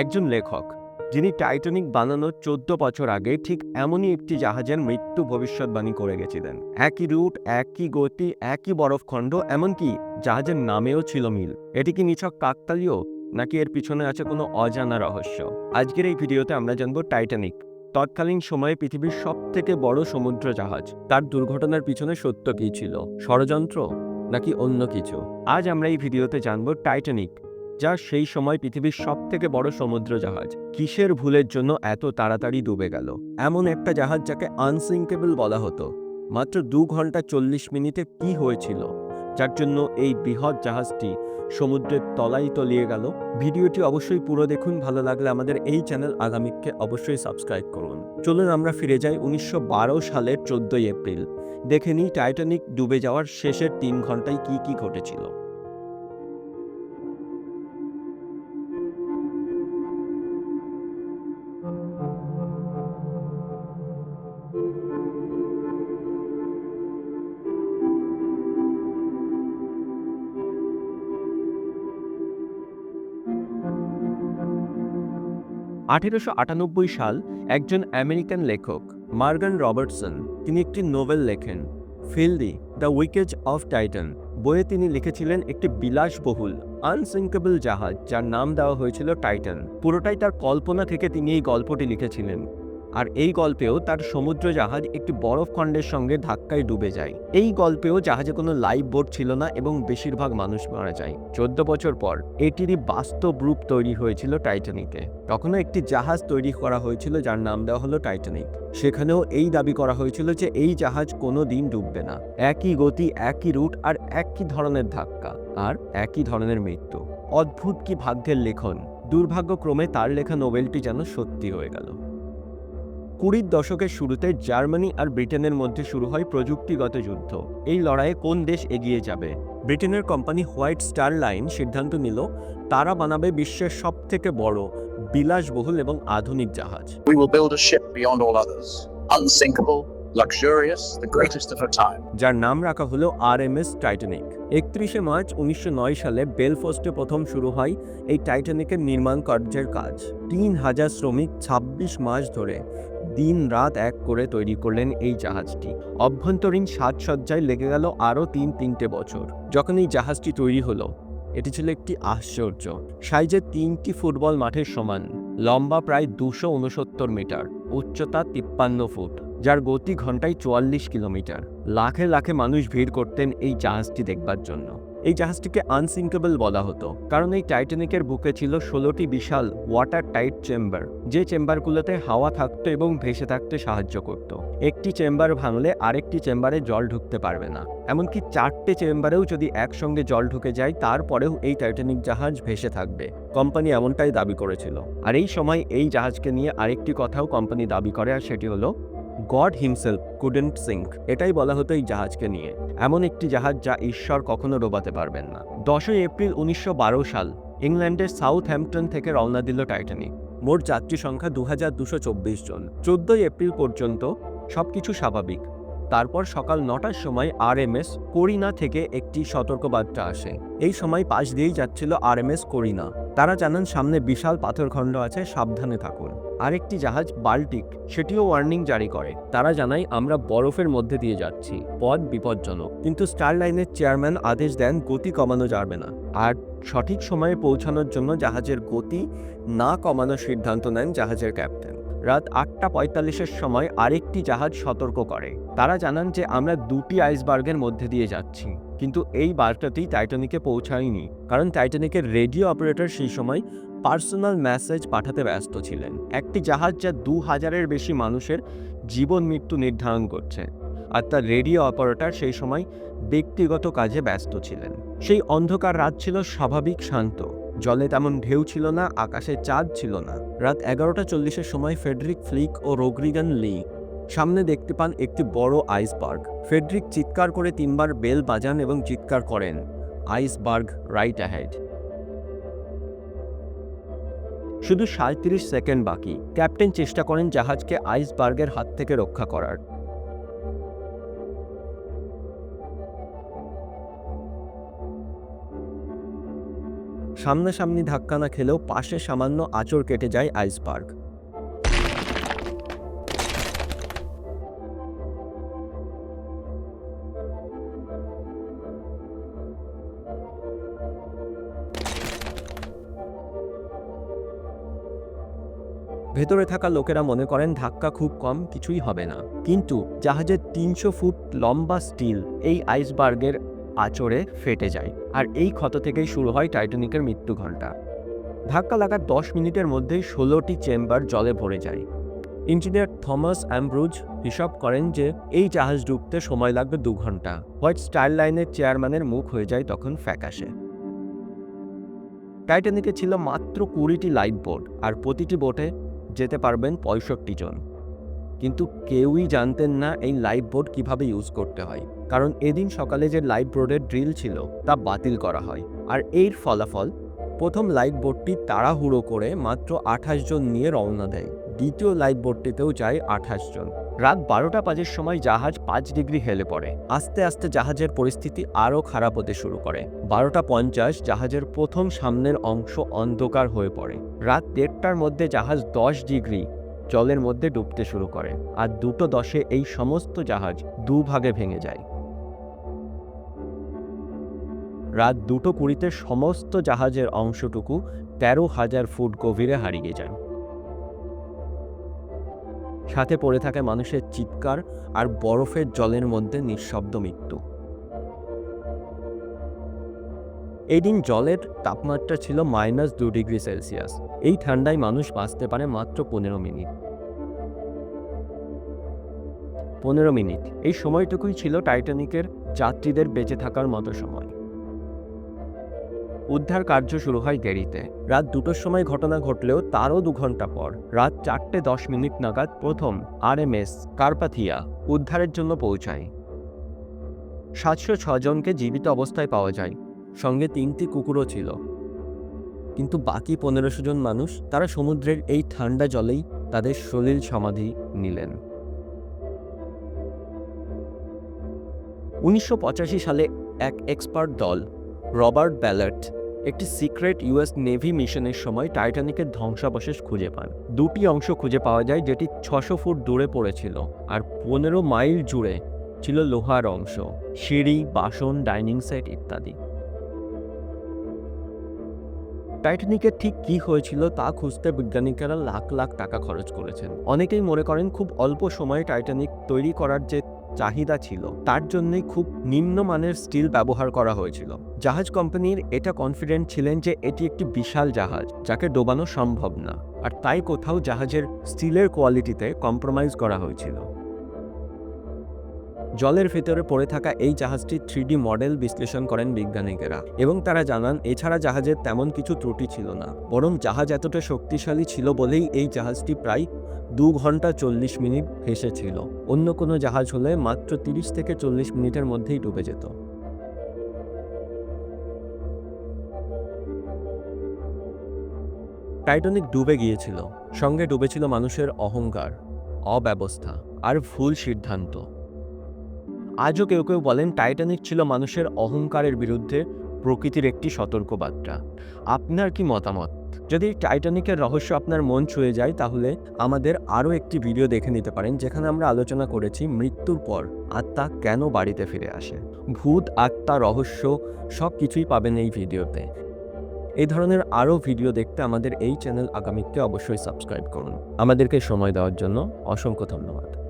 একজন লেখক, যিনি টাইটানিক বানানোর চোদ্দ বছর আগে ঠিক এমনই একটি জাহাজের মৃত্যু ভবিষ্যৎবাণী করে গেছিলেন। একই রুট, একই গতি, একই বরফখণ্ড এমনকি জাহাজের নামেও ছিল মিল। এটি কি নিছক কাকতালীয়, নাকি এর পিছনে আছে কোনো অজানা রহস্য? আজকের এই ভিডিওতে আমরা জানব টাইটানিক, তৎকালীন সময়ে পৃথিবীর সব থেকে বড় সমুদ্র জাহাজ। তার দুর্ঘটনার পিছনে সত্য কী ছিল? ষড়যন্ত্র, নাকি অন্য কিছু? আজ আমরা এই ভিডিওতে জানব টাইটানিক যা সেই সময় পৃথিবীর সব থেকে বড় সমুদ্র জাহাজ কিসের ভুলের জন্য এত তাড়াতাড়ি ডুবে গেল? এমন একটা জাহাজ যাকে আনসিঙ্কেবল বলা হতো। মাত্র দু ঘণ্টা চল্লিশ মিনিটে কি হয়েছিল? যার জন্য এই বৃহৎ জাহাজটি সমুদ্রের তলায় তলিয়ে গেল। ভিডিওটি অবশ্যই পুরো দেখুন, ভালো লাগলে আমাদের এই চ্যানেল আগামীকে অবশ্যই সাবস্ক্রাইব করুন। চলুন আমরা ফিরে যাই উনিশশো বারো সালের চোদ্দই এপ্রিল। দেখে নিই টাইটানিক ডুবে যাওয়ার শেষের তিন ঘন্টায় কি কি ঘটেছিল। আঠেরোশো আটানব্বই সাল একজন আমেরিকান লেখক, মার্গান রবার্টসন, তিনি একটি নোভেল লেখেন। Futility, the wreckage of Titan বইয়ে তিনি লিখেছিলেন একটি বিলাসবহুল, আনসিঙ্কেবল জাহাজ যার নাম দেওয়া হয়েছিল টাইটান। পুরোটাই তার কল্পনা থেকে তিনি এই গল্পটি লিখেছিলেন। আর এই গল্পেও তার সমুদ্র জাহাজ একটি বরফখণ্ডের সঙ্গে ধাক্কায় ডুবে যায়। এই গল্পেও জাহাজে কোনো লাইফ বোট ছিল না এবং বেশিরভাগ মানুষ মারা যায়। চোদ্দ বছর পর এটিরই বাস্তব রূপ তৈরি হয়েছিল টাইটানিকে। তখনও একটি জাহাজ তৈরি করা হয়েছিল যার নাম দেওয়া হলো টাইটানিক। সেখানেও এই দাবি করা হয়েছিল যে এই জাহাজ কোনো দিন ডুববে না। একই গতি, একই রুট আর একই ধরনের ধাক্কা আর একই ধরনের মৃত্যু। অদ্ভুত কি ভাগ্যের লেখন? দুর্ভাগ্যক্রমে তার লেখা নোবেলটি যেন সত্যি হয়ে গেল। কুড়ির দশকের শুরুতে জার্মানি আর ব্রিটেনের মধ্যে শুরু হয় প্রযুক্তিগত যুদ্ধ। এই লড়াইয়ে কোন দেশ এগিয়ে যাবে? ব্রিটেনের কোম্পানি হোয়াইট স্টার লাইন সিদ্ধান্ত নিল, তারা বানাবে বিশ্বের সব থেকে বড়, বিলাসবহুল এবং আধুনিক জাহাজ। যার নাম রাখা হলো আর এম এস টাইটানিক একত্রিশে মার্চ উনিশশো নয় সালে বেলফোস্টে প্রথম শুরু হয় এই টাইটানিকের নির্মাণ কার্যের কাজ। তিন হাজার শ্রমিক ২৬ মাস ধরে দিন রাত এক করে তৈরি করলেন এই জাহাজটি। অভ্যন্তরীণ সাজসজ্জায় লেগে গেল আরও তিন তিনটে বছর। যখন এই জাহাজটি তৈরি হলো, এটি ছিল একটি আশ্চর্য। সাইজে তিনটি ফুটবল মাঠের সমান, লম্বা প্রায় দুশো উনসত্তর মিটার, উচ্চতা তিপ্পান্ন ফুট। যার গতি ঘন্টায় চুয়াল্লিশ কিলোমিটার। লাখে লাখে মানুষ ভিড় করতেন এই জাহাজটি দেখবার জন্য। এই জাহাজটিকে আনসিঙ্কেবল বলা হতো, কারণ এই টাইটানিকের বুকে ছিল ষোলোটি বিশাল ওয়াটার টাইট চেম্বার যে চেম্বারগুলোতে হাওয়া থাকতো এবং ভেসে থাকতে সাহায্য করত। একটি চেম্বার ভাঙলে আরেকটি চেম্বারে জল ঢুকতে পারবে না। এমনকি চারটে চেম্বারেও যদি একসঙ্গে জল ঢুকে যায়, তারপরেও এই টাইটানিক জাহাজ ভেসে থাকবে। কোম্পানি এমনটাই দাবি করেছিল। আর এই সময় এই জাহাজকে নিয়ে আরেকটি কথাও কোম্পানি দাবি করে, আর সেটি হলো গড হিমসেলফ কুডেন্ট সিঙ্ক এটাই বলা হতো এই জাহাজকে নিয়ে। এমন একটি জাহাজ যা ঈশ্বর কখনো ডোবাতে পারবেন না। দশই এপ্রিল উনিশশো বারো সাল, ইংল্যান্ডের সাউথ হ্যাম্পটন থেকে রওনা দিল টাইটানিক। মোট যাত্রী সংখ্যা দু জন। চোদ্দই এপ্রিল পর্যন্ত সবকিছু স্বাভাবিক। তারপর সকাল নটার সময় আরএমএস করিনা থেকে একটি সতর্কবার্তা আসে। এই সময় পাশ দিয়েই যাচ্ছিল আর আরএমএস করিনা। তারা জানান, সামনে বিশাল পাথরখণ্ড আছে, সাবধানে থাকুন। আরেকটি জাহাজ বাল্টিক, সেটিও ওয়ার্নিং জারি করে। তারা জানায়, আমরা বরফের মধ্যে দিয়ে যাচ্ছি। পথ বিপজ্জনক। কিন্তু স্টার লাইনের চেয়ারম্যান আদেশ দেন, গতি কমানো যাবে না। আর সঠিক সময়ে পৌঁছানোর জন্য জাহাজের গতি না কমানোর সিদ্ধান্ত নেন জাহাজের ক্যাপ্টেন। রাত আটটা পঁয়তাল্লিশের সময় আরেকটি জাহাজ সতর্ক করে। তারা জানান যে, আমরা দুটি আইসবার্গের মধ্যে দিয়ে যাচ্ছি। কিন্তু এই বার্তাটি টাইটানিকে পৌঁছায়নি। কারণ টাইটানিকের রেডিও অপারেটর সেই সময় পার্সোনাল মেসেজ পাঠাতে ব্যস্ত ছিলেন। একটি জাহাজ যা দু হাজারের বেশি মানুষের জীবন মৃত্যু নির্ধারণ করছে আর তার রেডিও অপারেটর সেই সময় ব্যক্তিগত কাজে ব্যস্ত ছিলেন। সেই অন্ধকার রাত ছিল স্বাভাবিক শান্ত। জলে তেমন ঢেউ ছিল না, আকাশে চাঁদ ছিল না। রাত এগারোটা চল্লিশের সময় ফেডরিক ফ্লিক ও রোগ্রিগান লি সামনে দেখতে পান একটি বড় আইসবার্গ। ফেডরিক চিৎকার করে তিনবার বেল বাজান এবং চিৎকার করেন, আইসবার্গ রাইট অ্যাহেড শুধু সাঁত্রিশ সেকেন্ড বাকি। ক্যাপ্টেন চেষ্টা করেন জাহাজকে আইসবার্গের হাত থেকে রক্ষা করার। সামনাসামনি ধাক্কা না খেলেও পাশে সামান্য আচর কেটে যায় আইসবার্গ। ভেতরে থাকা লোকেরা মনে করেন ধাক্কা খুব কম, কিছুই হবে না। কিন্তু জাহাজের তিনশো ফুট লম্বা স্টিল এই আইসবার্গের আচরে ফেটে যায় আর এই ক্ষত থেকেই শুরু হয় টাইটানিকের মৃত্যু ঘণ্টা। ধাক্কা লাগার দশ মিনিটের মধ্যেই ষোলোটি চেম্বার জলে ভরে যায়। ইঞ্জিনিয়ার থমাস অ্যাম্ব্রুজ হিসাব করেন যে এই জাহাজ ডুবতে সময় লাগবে দু ঘণ্টা হোয়াইট স্টার লাইনের চেয়ারম্যানের মুখ হয়ে যায় তখন ফ্যাকাশে। টাইটানিকে ছিল মাত্র কুড়িটি লাইফ বোট আর প্রতিটি বোটে যেতে পারবেন পঁয়ষট্টি জন। কিন্তু কেউই জানতেন না এই লাইফ বোর্ড কীভাবে ইউজ করতে হয়। কারণ এদিন সকালে যে লাইফ বোর্ডের ড্রিল ছিল, তা বাতিল করা হয়। আর এর ফলাফল, প্রথম লাইফ বোর্ডটি তাড়াহুড়ো করে মাত্র আঠাশ জন নিয়ে রওনা দেয়। দ্বিতীয় লাইফ বোর্ডটিতেও যায় আঠাশ জন। রাত বারোটা পাঁচের সময় জাহাজ পাঁচ ডিগ্রি হেলে পড়ে। আস্তে আস্তে জাহাজের পরিস্থিতি আরও খারাপ হতে শুরু করে। বারোটা পঞ্চাশ জাহাজের প্রথম সামনের অংশ অন্ধকার হয়ে পড়ে। রাত দেড়টার মধ্যে জাহাজ দশ ডিগ্রি জলের মধ্যে ডুবতে শুরু করে আর দুটো দশে এই সমস্ত জাহাজ দুভাগে ভেঙে যায়। রাত দুটো কুড়িতে সমস্ত জাহাজের অংশটুকু তেরো হাজার ফুট গভীরে হারিয়ে যায়। সাথে পড়ে থাকে মানুষের চিৎকার আর বরফের জলের মধ্যে নিঃশব্দ মৃত্যু। এই দিন জলের তাপমাত্রা ছিল মাইনাস দু ডিগ্রি সেলসিয়াস। এই ঠান্ডায় মানুষ বাঁচতে পারে মাত্র পনেরো মিনিট। পনেরো মিনিট। এই সময়টুকুই ছিল টাইটানিকের যাত্রীদের বেঁচে থাকার মতো সময়। উদ্ধার কার্য শুরু হয় দেরিতে রাত দুটোর সময় ঘটনা ঘটলেও তারও দু ঘণ্টা পর, রাত চারটে দশ মিনিট নাগাদ প্রথম আরএমএস কার্পাথিয়া উদ্ধারের জন্য পৌঁছায়। সাতশো ছজনকে জীবিত অবস্থায় পাওয়া যায়, সঙ্গে তিনটি কুকুরও ছিল। কিন্তু বাকি পনেরোশো জন মানুষ, তারা সমুদ্রের এই ঠান্ডা জলেই তাদের সলিল সমাধি নিলেন। উনিশশো পঁচাশি সালে এক এক্সপার্ট দল রবার্ট ব্যালার্ট, একটি সিক্রেট ইউএস নেভি মিশনের সময় টাইটানিকের ধ্বংসাবশেষ খুঁজে পান। দুটি অংশ খুঁজে পাওয়া যায় যেটি ছশো ফুট দূরে পড়েছিল আর পনেরো মাইল জুড়ে ছিল লোহার অংশ, সিঁড়ি, বাসন, ডাইনিং সেট ইত্যাদি। টাইটানিকের ঠিক কি হয়েছিল তা খুঁজতে বিজ্ঞানীরা লাখ লাখ টাকা খরচ করেছেন। অনেকেই মনে করেন খুব অল্প সময়ে টাইটানিক তৈরি করার যে চাহিদা ছিল। তার জন্যই খুব নিম্নমানের স্টিল ব্যবহার করা হয়েছিল। জাহাজ কোম্পানির এটা কনফিডেন্ট ছিলেন যে এটি একটি বিশাল জাহাজ, যাকে ডোবানো সম্ভব না। আর তাই কোথাও জাহাজের স্টিলের কোয়ালিটিতে কম্প্রোমাইজ করা হয়েছিল। জলের ভেতরে পড়ে থাকা এই জাহাজটি থ্রিডি মডেল বিশ্লেষণ করেন বিজ্ঞানীরা এবং তারা জানান, এছাড়া জাহাজের তেমন কিছু ত্রুটি ছিল না, বরং জাহাজ এতটা শক্তিশালী ছিল বলেই এই জাহাজটি প্রায় দু ঘণ্টা চল্লিশ মিনিট ভেসেছিল। অন্য কোনো জাহাজ হলে মাত্র তিরিশ থেকে চল্লিশ মিনিটের মধ্যেই ডুবে যেত। টাইটানিক ডুবে গিয়েছিল, সঙ্গে ডুবেছিল মানুষের অহংকার, অব্যবস্থা আর ভুল সিদ্ধান্ত। আজও কেউ কেউ বলেন টাইটানিক ছিল মানুষের অহংকারের বিরুদ্ধে প্রকৃতির একটি সতর্কবার্তা। আপনার কি মতামত? যদি টাইটানিকের রহস্য আপনার মন ছুঁয়ে যায়, তাহলে আমাদের আরও একটি ভিডিও দেখে নিতে পারেন, যেখানে আমরা আলোচনা করেছি মৃত্যুর পর আত্মা কেন বাড়িতে ফিরে আসে। ভূত, আত্মা, রহস্য সব কিছুই পাবেন এই ভিডিওতে। এই ধরনের আরও ভিডিও দেখতে আমাদের এই চ্যানেল আগামীতে অবশ্যই সাবস্ক্রাইব করুন। আমাদেরকে সময় দেওয়ার জন্য অসংখ্য ধন্যবাদ।